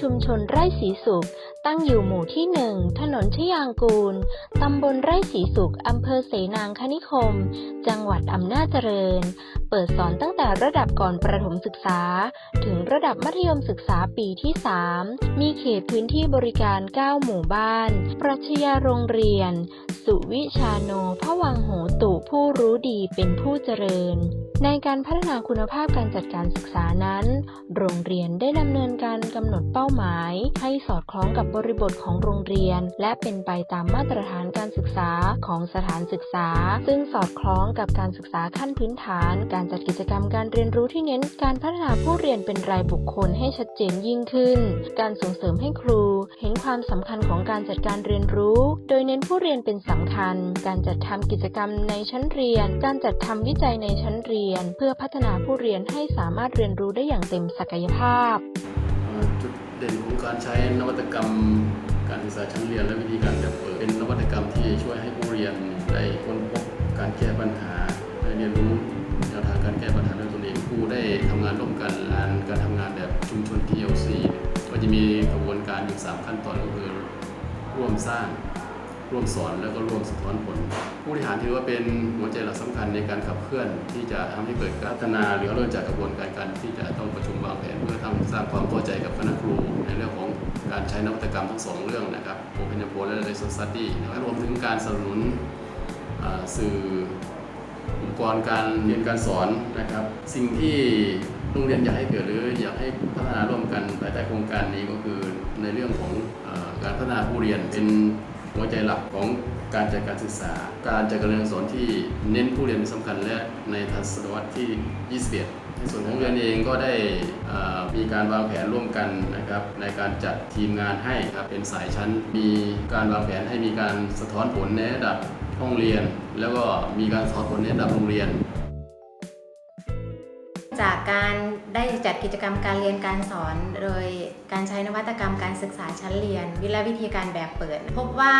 ชุมชนไร่สีสุข ตั้งอยู่หมู่ที่หนึ่งถนนชยางกูล ตำบลไร่สีสุข อำเภอเสนางคณิคม จังหวัดอำนาจเจริญ เปิดสอนตั้งแต่ระดับก่อนประถมศึกษา ถึงระดับมัธยมศึกษาปีที่ 3 มีเขตพื้นที่บริการ 9 หมู่บ้าน ปรัชญาโรงเรียน สุวิชาโนพวังโหตุผู้รู้ดีเป็นผู้เจริญ ในการพัฒนาคุณภาพการจัดการศึกษานั้น โรงเรียนได้ดำเนินการกำหนดเป้าหมาย ให้สอดคล้องกับบริบทของโรงเรียน และเป็นไปตามมาตรฐานการศึกษาของสถานศึกษา ซึ่งสอดคล้องกับการศึกษาขั้นพื้นฐาน การจัดกิจกรรมการเรียนรู้ที่เน้นการพัฒนาผู้เรียนเป็นรายบุคคลให้ชัดเจนยิ่งขึ้น การส่งเสริมให้ครู เห็นความสำคัญของการจัดการเรียนรู้ โดยเน้นผู้เรียนเป็นสำคัญ การจัดทำกิจกรรมในชั้นเรียน การจัดทำวิจัยในชั้นเรียนเพื่อพัฒนาผู้เรียนให้สามารถเรียนรู้ได้อย่างเต็มศักยภาพ จุดเด่นของการใช้นวัตกรรม การศึกษาชั้นเรียนและวิธีการแบบเปิดเป็นนวัตกรรมที่ช่วยให้ผู้เรียนได้ค้นพบการแก้ปัญหาได้เรียนรู้แนวทางการแก้ปัญหาด้วยตนเองครูได้ทำงานร่วมกันงานการทำงานแบบชุมชน TLC ก็จะมีกระบวนการอยู่3ขั้นตอนก็คือร่วมสร้าง ร่วมสอนแล้วก็ร่วมสะท้อนผล ผู้บริหารถือว่าเป็นหัวใจหลักสำคัญในการขับเคลื่อน ที่จะทำให้เกิดการพัฒนาหรือเริ่มจากกระบวนการการที่จะต้องประชุมวางแผนเพื่อทำสร้างความเข้าใจกับคณะครูในเรื่องของการใช้นวัตกรรมทั้งสองเรื่องนะครับ Open Apple และ Lesson Study นะครับรวมถึงการสนับสนุนสื่ออุปกรณ์การเรียนการสอนนะครับ สิ่งที่โรงเรียนอยากให้เกิดหรืออยากให้พัฒนาร่วมกันภายใต้โครงการนี้ก็คือในเรื่องของอการพัฒนาผู้เรียนเป็น หัวใจหลักของการจัดการศึกษา การจัดการเรียนการสอนที่เน้นผู้เรียนเป็นสำคัญและในทศวรรษที่ 21 ในส่วนของเรียนเองก็ได้มีการวางแผนร่วมกันนะครับในการจัดทีมงานให้ครับเป็นสายชั้น มีการวางแผนให้มีการสะท้อนผลในระดับห้องเรียน แล้วก็มีการสะท้อนผลในระดับโรงเรียน จากการได้จัดกิจกรรมการเรียนการสอน โดยการใช้นวัตกรรมการศึกษาชั้นเรียน วิและวิธีการแบบเปิด พบว่า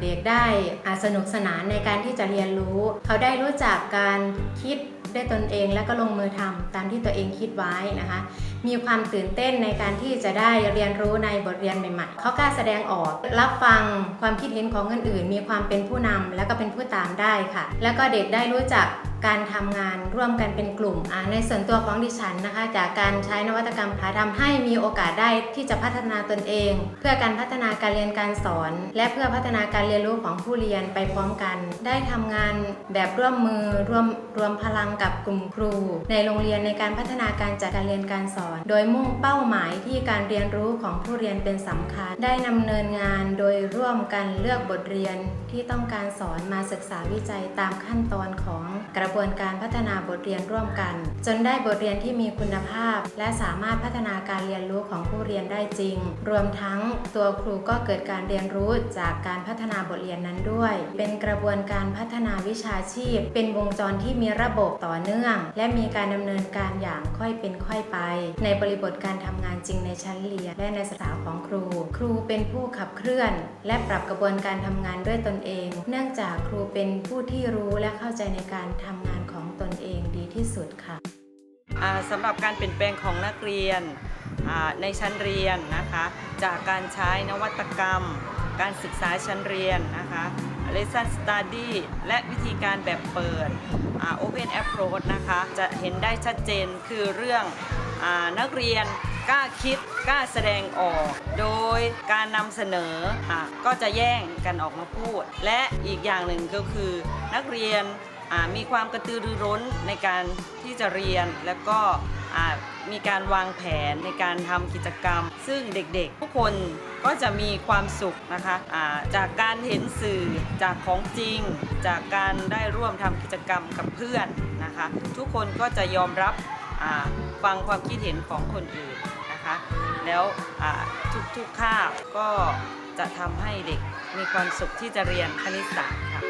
เด็กได้อาสนุกสนานในการที่จะเรียนรู้ เขาได้รู้จักการคิดด้วยตนเองและก็ลงมือทำตามที่ตัวเองคิดไว้นะคะ มีความตื่นเต้นในการที่จะได้เรียนรู้ในบทเรียนใหม่ๆ เขากล้าแสดงออก รับฟังความคิดเห็นของคนอื่น มีความเป็นผู้นำและก็เป็นผู้ตามได้ค่ะ แล้วก็เด็กได้รู้จักการทำงานร่วมกันเป็นกลุ่ม ในส่วนตัวของดิฉันนะคะ จากการใช้นวัตกรรมค่ะทำให้มีโอกาสได้ที่จะพัฒนาตนเอง เพื่อการพัฒนาการเรียนการสอน และเพื่อพัฒนาการเรียนรู้ของผู้เรียนไปพร้อมกัน ได้ทำงานแบบร่วมมือร่วมรวมพลังกับกลุ่มครู ในโรงเรียนในการพัฒนาการจัดการเรียนการสอนโดยมุ่งเป้าหมายที่การเรียนรู้ของผู้เรียนเป็นสำคัญ ได้ดำเนินงานโดยร่วมกันเลือกบทเรียนที่ต้องการสอนมาศึกษาวิจัยตามขั้นตอนของกระบวนการพัฒนาบทเรียนร่วมกัน จนได้บทเรียนที่มีคุณภาพ และสามารถพัฒนาการเรียนรู้ของผู้เรียนได้จริง รวมทั้งตัวครูก็เกิดการเรียนรู้จากการพัฒนาบทเรียนนั้นด้วย เป็นกระบวนการพัฒนาวิชาชีพ เป็นวงจรที่มีระบบต่อเนื่อง และมีการดำเนินการอย่างค่อยเป็นค่อยไปในบริบทการทำงานจริงในชั้นเรียน และในสถาของครู ครูเป็นผู้ขับเคลื่อน และปรับกระบวนการทำงานด้วยตนเอง เนื่องจากครูเป็นผู้ที่รู้และเข้าใจในการทำงานของตนเองดีที่สุดค่ะสำหรับการเปลี่ยนแปลงของนักเรียนในชั้นเรียนนะคะ จากการใช้นวัตกรรม การศึกษาชั้นเรียนนะคะ Lesson Study และวิธีการแบบเปิด Open Approach นะคะ จะเห็นได้ชัดเจนคือเรื่อง นักเรียนกล้าคิดกล้าแสดงออก โดยการนำเสนออก็จะแย่งกันออกมาพูด และอีกอย่างหนึ่งก็คือ นักเรียนมีความกระตือรือร้นในการที่จะเรียนแล้วก็มีการวางแผนในการทำกิจกรรม ซึ่งเด็กๆ ทุกคนก็จะมีความสุขนะคะอ่าจากการเห็นสื่อจากของจริง จากการได้ร่วมทำกิจกรรมกับเพื่อนนะคะ ทุกคนก็จะยอมรับ ฟังความคิดเห็นของคนอื่นนะคะ แล้วทุกๆคาบก็จะทำให้เด็กมีความสุขที่จะเรียนคณิตศาสตร์ค่ะ